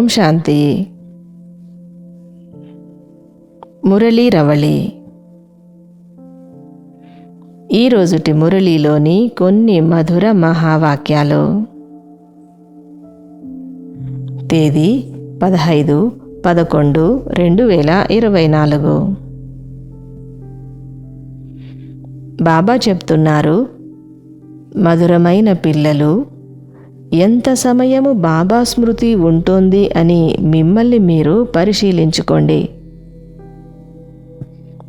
ఓం శాంతి. మురళీ రవళి. ఈరోజుటి మురళీలోని కొన్ని మధుర మహావాక్యాలు. తేదీ పదహైదు పదకొండు రెండు వేల ఇరవై నాలుగు. బాబా చెప్తున్నారు మధురమైన పిల్లలు ఎంత సమయము బాబా స్మృతి ఉంటుంది అని మిమ్మల్ని మీరు పరిశీలించుకోండి.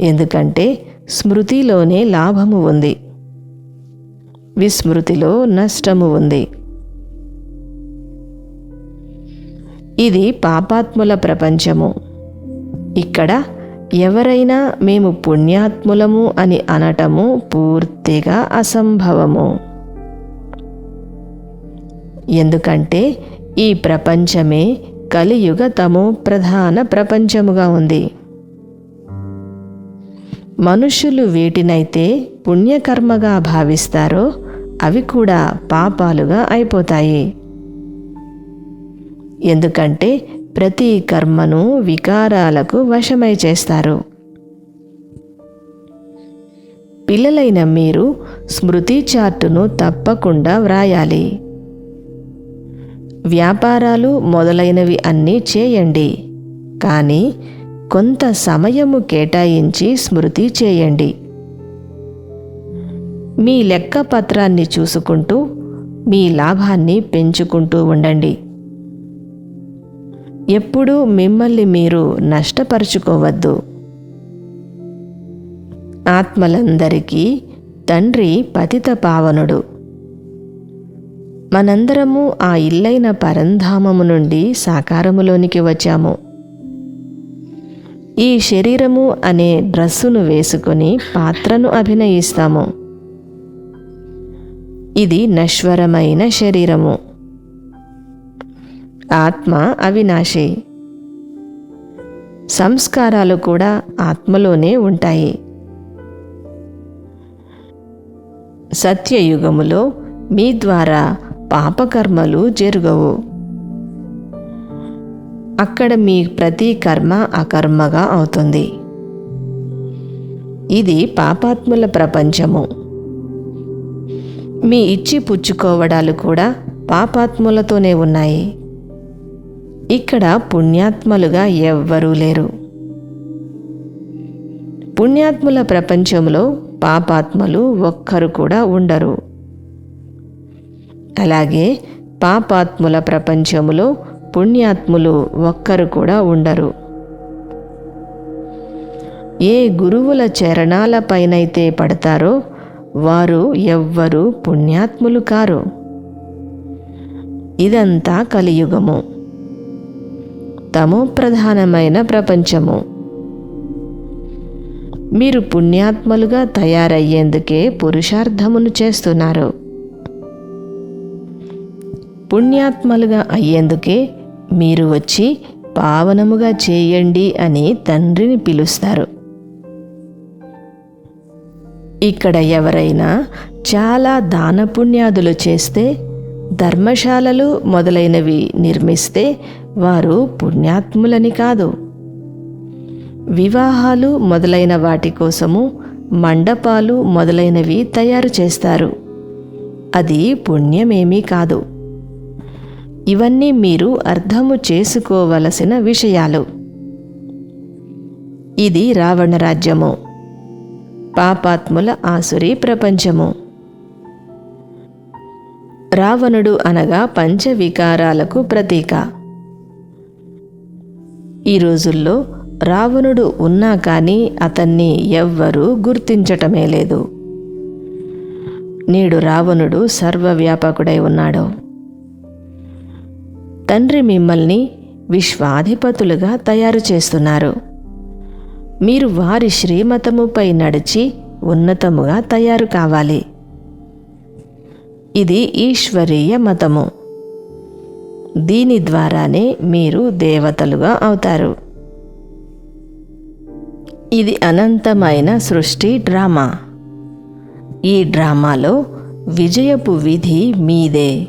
ఎందుకంటే స్మృతిలోనే లాభము ఉంది. విస్మృతిలో నష్టము ఉంది. ఇది పాపాత్ముల ప్రపంచము. ఇక్కడ ఎవరైనా మేము పుణ్యాత్ములము అని అనటము పూర్తిగా అసంభవము. ఎందుకంటే ఈ ప్రపంచమే కలియుగ తమో ప్రధాన ప్రపంచముగా ఉంది. మనుషులు వీటినైతే పుణ్యకర్మగా భావిస్తారో అవి కూడా పాపాలుగా అయిపోతాయి. ఎందుకంటే ప్రతి కర్మను వికారాలకు వశమై చేస్తారు. పిల్లలైన మీరు స్మృతి చార్టును తప్పకుండా వ్రాయాలి. వ్యాపారాలు మొదలైనవి అన్నీ చేయండి. కానీ కొంత సమయము కేటాయించి స్మృతి చేయండి. మీ లెక్క పత్రాన్ని చూసుకుంటూ మీ లాభాన్ని పెంచుకుంటూ ఉండండి. ఎప్పుడూ మిమ్మల్ని మీరు నష్టపరుచుకోవద్దు. ఆత్మలందరికీ తండ్రి పతిత పావనుడు. మనందరము ఆ ఇల్లైన పరంధామము నుండి సాకారములోనికి వచ్చాము. ఈ శరీరము అనే డ్రస్సును వేసుకొని పాత్రను అభినయిస్తాము. ఇది నశ్వరమైన శరీరము. ఆత్మ అవినాశి. సంస్కారాలు కూడా ఆత్మలోనే ఉంటాయి. సత్యయుగములో మీ ద్వారా పాపకర్మలు జరగవు. అక్కడ మీ ప్రతి కర్మ అకర్మగా అవుతుంది. ఇది పాపాత్ముల ప్రపంచము. మీ ఇచ్చి పుచ్చుకోవడాలు కూడా పాపాత్ములతోనే ఉన్నాయి. ఇక్కడ పుణ్యాత్మలుగా ఎవ్వరూ లేరు. పుణ్యాత్ముల ప్రపంచంలో పాపాత్మలు ఒక్కరు కూడా ఉండరు. అలాగే పాపాత్ముల ప్రపంచములో పుణ్యాత్ములు ఒక్కరు కూడా ఉండరు. ఏ గురువుల చరణాలపైనైతే పడతారో వారు ఎవ్వరూ పుణ్యాత్ములు కారు. ఇదంతా కలియుగము. తమో ప్రధానమైన ప్రపంచము. మీరు పుణ్యాత్మలుగా తయారయ్యేందుకే పురుషార్థమును చేస్తున్నారు. పుణ్యాత్మలుగా అయ్యేందుకే మీరు వచ్చి పావనముగా చేయండి అని తండ్రిని పిలుస్తారు. ఇక్కడ ఎవరైనా చాలా దానపుణ్యాదులు చేస్తే ధర్మశాలలు మొదలైనవి నిర్మిస్తే వారు పుణ్యాత్ములని కాదు. వివాహాలు మొదలైన వాటి కోసము మండపాలు మొదలైనవి తయారు చేస్తారు. అది పుణ్యమేమీ కాదు. ఇవన్నీ మీరు అర్థము చేసుకోవలసిన విషయాలు. ఇది రావణ రాజ్యము. పాపాత్ముల ఆసురి ప్రపంచము. రావణుడు అనగా పంచవికారాలకు ప్రతీక. ఈ రోజుల్లో రావణుడు ఉన్నా కానీ అతన్ని ఎవ్వరూ గుర్తించటమే లేదు. నేడు రావణుడు సర్వవ్యాపకుడై ఉన్నాడు. తండ్రి మిమ్మల్ని విశ్వాధిపతులుగా తయారు చేస్తున్నారు. మీరు వారి శ్రీమతముపై నడిచి ఉన్నతముగా తయారు కావాలి. ఇది ఈశ్వరీయ మతము. దీని ద్వారానే మీరు దేవతలుగా అవుతారు. ఇది అనంతమైన సృష్టి డ్రామా. ఈ డ్రామాలో విజయపు విధి మీదే.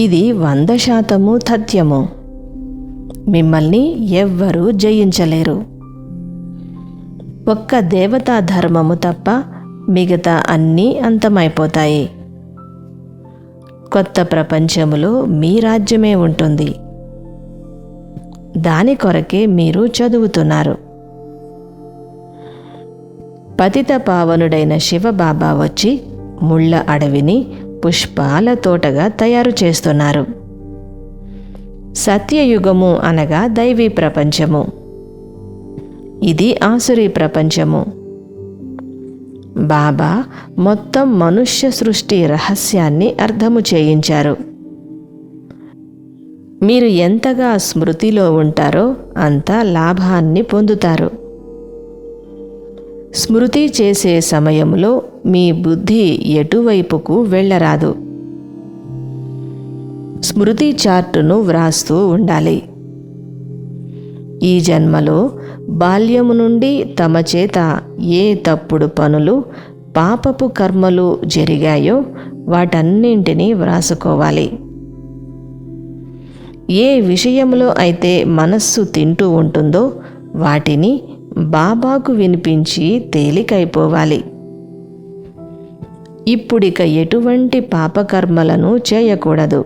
ఇది వంద శాతము తథ్యము. మిమ్మల్ని ఎవ్వరూ జయించలేరు. ఒక్క దేవతా ధర్మము తప్ప మిగతా అన్నీ అంతమైపోతాయి. కొత్త ప్రపంచములో మీ రాజ్యమే ఉంటుంది. దాని కొరకే మీరు చదువుతున్నారు. పతిత పావనుడైన శివబాబా వచ్చి ముళ్ళ అడవిని పుష్పాల తోటగా తయారు చేస్తున్నారు. సత్యయుగము అనగా దైవీ ప్రపంచము. ఇది ఆసురీ ప్రపంచము. బాబా మొత్తం మనుష్య సృష్టి రహస్యాన్ని అర్థము చేయించారు. మీరు ఎంతగా స్మృతిలో ఉంటారో అంత లాభాన్ని పొందుతారు. స్మృతి చేసే సమయంలో మీ బుద్ధి ఎటువైపుకు వెళ్ళరాదు. స్మృతి చార్టును వ్రాస్తూ ఉండాలి. ఈ జన్మలో బాల్యము నుండి తమ చేత ఏ తప్పుడు పనులు పాపపు కర్మలు జరిగాయో వాటన్నింటినీ వ్రాసుకోవాలి. ఏ విషయంలో అయితే మనస్సు తింటూ ఉంటుందో వాటిని బాబాకు వినిపించి తేలికైపోవాలి. ఇప్పుడిక ఎటువంటి పాపకర్మలను చేయకూడదు.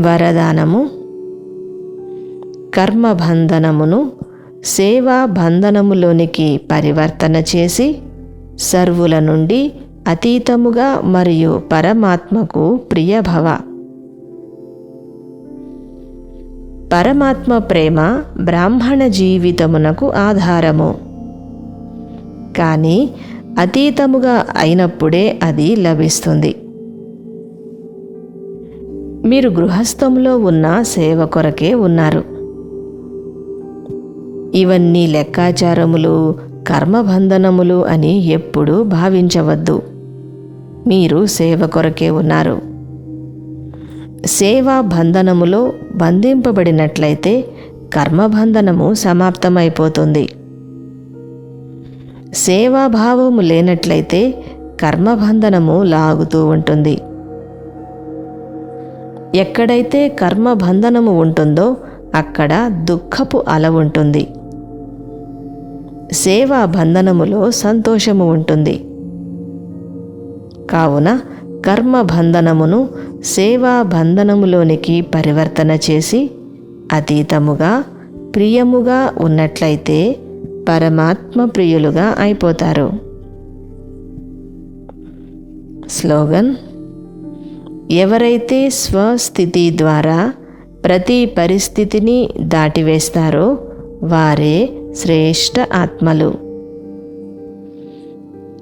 వరదానము కర్మబంధనమును సేవా బంధనములోనికి పరివర్తన చేసి సర్వుల నుండి అతీతముగా మరియు పరమాత్మకు ప్రియభవ. పరమాత్మ ప్రేమ బ్రాహ్మణ జీవితమునకు ఆధారము. కానీ అతీతముగా అయినప్పుడే అది లభిస్తుంది. మీరు గృహస్థంలో ఉన్న సేవ కొరకే ఉన్నారు. ఇవన్నీ లెక్కాచారములు కర్మబంధనములు అని ఎప్పుడూ భావించవద్దు. మీరు సేవ కొరకే ఉన్నారు. సేవా బంధనములో బంధింపబడినట్లయితే కర్మబంధనము సమాప్తమైపోతుంది. సేవాభావము లేనట్లయితే కర్మబంధనము లాగుతూ ఉంటుంది. ఎక్కడైతే కర్మబంధనము ఉంటుందో అక్కడ దుఃఖపు అల ఉంటుంది. సేవా బంధనములో సంతోషము ఉంటుంది. కావున కర్మ బంధనమును సేవా బంధనములోనికి పరివర్తన చేసి అతీతముగా ప్రియముగా ఉన్నట్లయితే పరమాత్మ ప్రియులుగా అయిపోతారు. స్లోగన్ ఎవరైతే స్వస్థితి ద్వారా ప్రతి పరిస్థితిని దాటివేస్తారో వారే శ్రేష్ఠ ఆత్మలు.